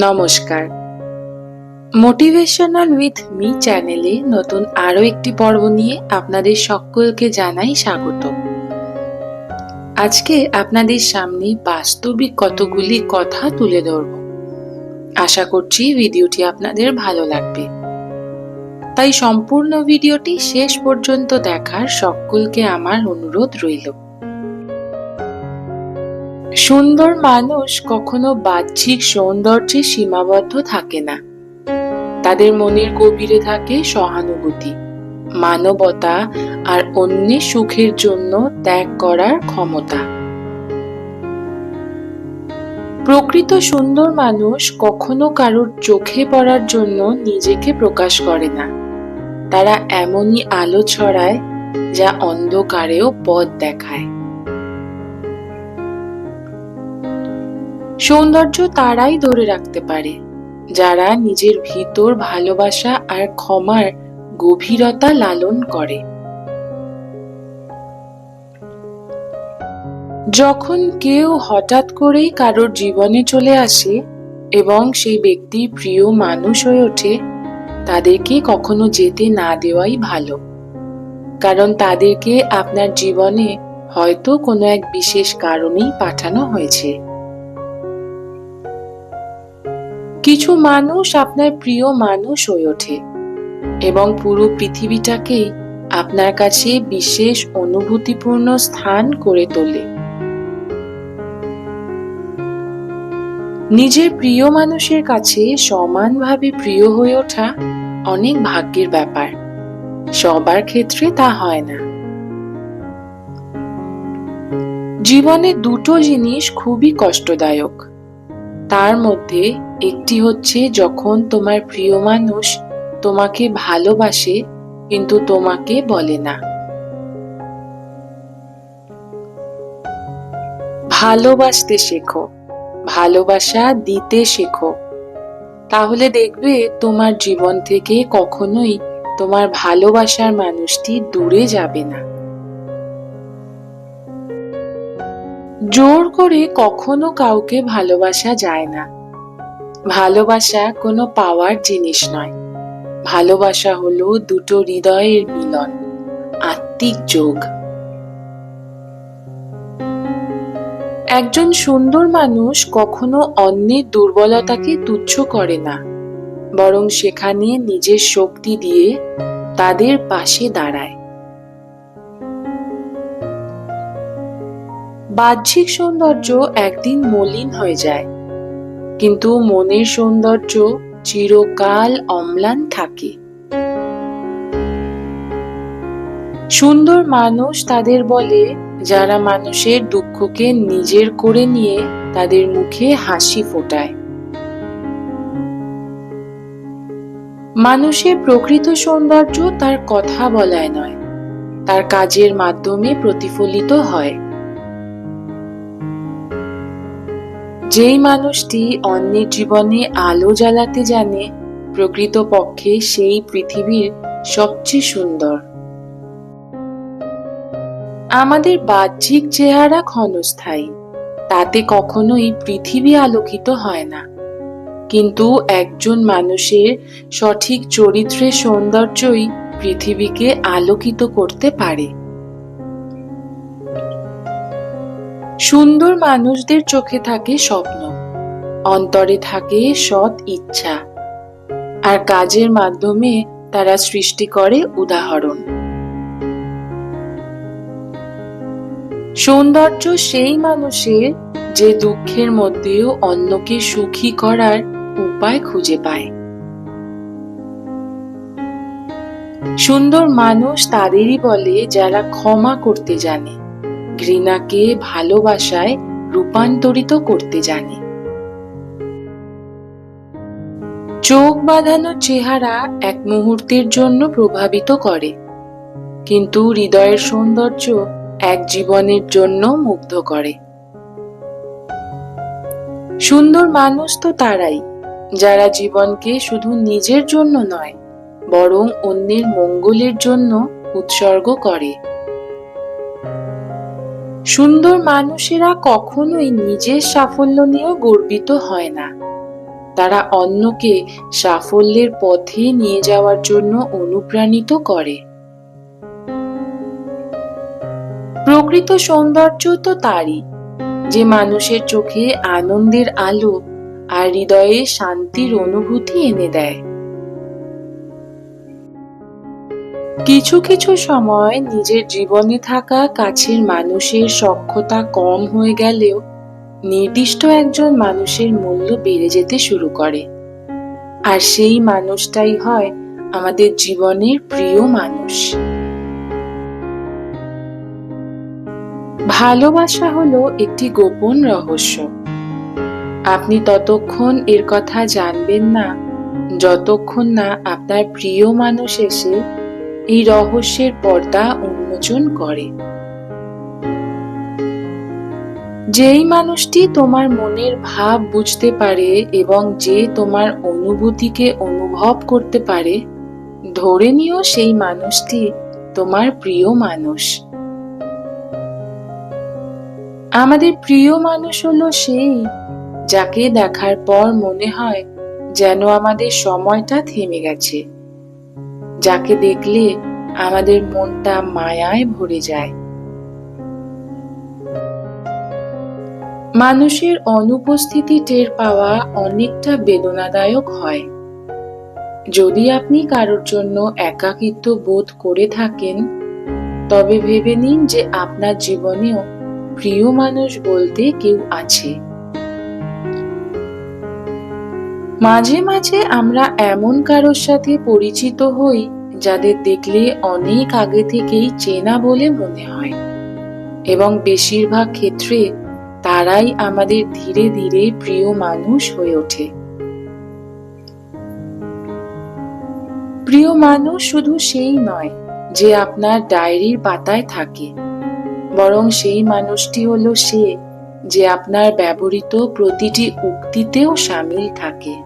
নমস্কার। Motivational with me চ্যানেলে নতুন আরও একটি পর্ব নিয়ে আপনাদের সকলকে জানাই স্বাগত। আজকে আপনাদের সামনে বাস্তবিক কতগুলি কথা তুলে ধরব। আশা করছি ভিডিওটি আপনাদের ভালো লাগবে। তাই সম্পূর্ণ ভিডিওটি শেষ পর্যন্ত দেখার সকলকে আমার অনুরোধ রইল। সুন্দর মানুষ কখনো বাহ্যিক সৌন্দর্যে সীমাবদ্ধ থাকে না। তাদের মনের গভীরে থাকে সহানুভূতি, মানবতা আর অন্যের সুখের জন্য ত্যাগ করার ক্ষমতা। প্রকৃত সুন্দর মানুষ কখনো কারোর চোখে পড়ার জন্য নিজেকে প্রকাশ করে না। তারা এমনই আলো ছড়ায় যা অন্ধকারেও পথ দেখায়। সৌন্দর্য তারাই ধরে রাখতে পারে, যারা নিজের ভিতর ভালোবাসা আর ক্ষমার গভীরতা লালন করে। যখন কেউ হঠাৎ করেই কারোর জীবনে চলে আসে এবং সেই ব্যক্তি প্রিয় মানুষ হয়ে ওঠে, তাদেরকে কখনো যেতে না দেওয়াই ভালো। কারণ তাদেরকে আপনার জীবনে হয়তো কোনো এক বিশেষ কারণেই পাঠানো হয়েছে। কিছু মানুষ আপনার প্রিয় মানুষ হয়ে ওঠে এবং পুরো পৃথিবীটাকেই আপনার কাছে বিশেষ অনুভূতিপূর্ণ স্থান করে তোলে। নিজের প্রিয় মানুষের কাছে সমানভাবে প্রিয় হয়ে ওঠা অনেক ভাগ্যের ব্যাপার। সবার ক্ষেত্রে তা হয় না। জীবনে দুটো জিনিস খুবই কষ্টদায়ক। তার মধ্যে একটি হচ্ছে যখন তোমার প্রিয় মানুষ তোমাকে ভালোবাসে, কিন্তু তোমাকে বলে না। ভালোবাসতে শেখো, ভালোবাসা দিতে শেখো। তাহলে দেখবে তোমার জীবন থেকে কখনোই তোমার ভালোবাসার মানুষটি দূরে যাবে না। জোর করে কখনো কাউকে ভালোবাসা যায় না। ভালোবাসা কোনো পাওয়ার জিনিস নয়। ভালোবাসা হলো দুটো হৃদয়ের মিলন, আত্মিক যোগ। একজন সুন্দর মানুষ কখনো অন্যের দুর্বলতাকে তুচ্ছ করে না, বরং সেখানে নিজের শক্তি দিয়ে তাদের পাশে দাঁড়ায়। বাহ্যিক সৌন্দর্য একদিন মলিন হয়ে যায় কিন্তু মনের সৌন্দর্য চিরকাল অম্লান থাকে। সুন্দর মানুষ তাদের বলে, যারা মানুষের দুঃখকে নিজের করে নিয়ে তাদের মুখে হাসি ফোটায়। মানুষের প্রকৃত সৌন্দর্য তার কথা বলায় নয়, তার কাজের মাধ্যমে প্রতিফলিত হয়। যেই মানুষটি অন্যের জীবনে আলো জ্বালাতে জানে প্রকৃত পক্ষে সেই পৃথিবীর সবচেয়ে সুন্দর। আমাদের বাহ্যিক চেহারা ক্ষণস্থায়ী, তাতে কখনোই পৃথিবী আলোকিত হয় না। কিন্তু একজন মানুষের সঠিক চরিত্রের সৌন্দর্যই পৃথিবীকে আলোকিত করতে পারে। সুন্দর মানুষদের চোখে থাকে স্বপ্ন। অন্তরে থাকে সৎ ইচ্ছা। আর কাজের মাধ্যমে তারা সৃষ্টি করে উদাহরণ। সৌন্দর্য সেই মানুষের যে দুঃখের মধ্যেও অন্যকে সুখী করার উপায় খুঁজে পায়। সুন্দর মানুষ তাদেরই বলে যারা ক্ষমা করতে জানে। ঘৃণাকে ভালোবাসায় রূপান্তরিত করতে জানে। চোখ বাঁধানো চেহারা এক মুহূর্তের জন্য প্রভাবিত করে, কিন্তু হৃদয়ের সৌন্দর্য এক জীবনের জন্য মুগ্ধ করে। সুন্দর মানুষ তো তারাই, যারা জীবনকে শুধু নিজের জন্য নয়, বরং অন্যের মঙ্গলের জন্য উৎসর্গ করে। সুন্দর মানুষেরা কখনোই নিজের সাফল্য নিয়েও গর্বিত হয় না। তারা অন্যকে সাফল্যের পথে নিয়ে যাওয়ার জন্য অনুপ্রাণিত করে। প্রকৃত সৌন্দর্য তো তারই। যে মানুষের চোখে আনন্দের আলো আর হৃদয়ে শান্তির অনুভূতি এনে দেয়। কিছু কিছু সময় নিজের জীবনে থাকা কাছের মানুষের সক্ষতা কম হয়ে গেলেও নির্দিষ্ট একজন মানুষের মূল্য বেড়ে যেতে শুরু করে। আর সেই মানুষটাই হয় আমাদের জীবনের প্রিয় মানুষ। ভালোবাসা হলো একটি গোপন রহস্য। আপনি ততক্ষণ এর কথা জানবেন না, যতক্ষণ না আপনার প্রিয় মানুষ এসে এই রহস্যের পর্দা উন্মোচন করে। যেই মানুষটি তোমার মনের ভাব বুঝতে পারে এবং যে তোমার অনুভূতিকে অনুভব করতে পারে, ধরে নিও সেই মানুষটি তোমার প্রিয় মানুষ। আমাদের প্রিয় মানুষ হলো সেই যাকে দেখার পর মনে হয় যেন আমাদের সময়টা থেমে গেছে। যাকে দেখলে আমাদের মনটা মায়ায় ভরে যায়। মানুষের অনুপস্থিতি টের পাওয়া অনেকটা বেদনাদায়ক হয়। যদি আপনি কারোর জন্য একাকিত্ব বোধ করে থাকেন, তবে ভেবে নিন যে আপনার জীবনেও প্রিয় মানুষ বলতে কেউ আছে। মাঝে মাঝে আমরা এমন কারোর সাথে পরিচিত হই যাদের দেখলে অনেক আগে থেকেই চেনা বলে মনে হয়। এবং বেশিরভাগ ক্ষেত্রে তারাই আমাদের ধীরে ধীরে প্রিয় মানুষ হয়ে ওঠে। প্রিয় মানুষ শুধু সেই নয় যে আপনার ডায়েরির পাতায় থাকে, বরং সেই মানুষটি হলো সে যে আপনার ব্যবহৃত প্রতিটি উক্তিতেও সামিল থাকে।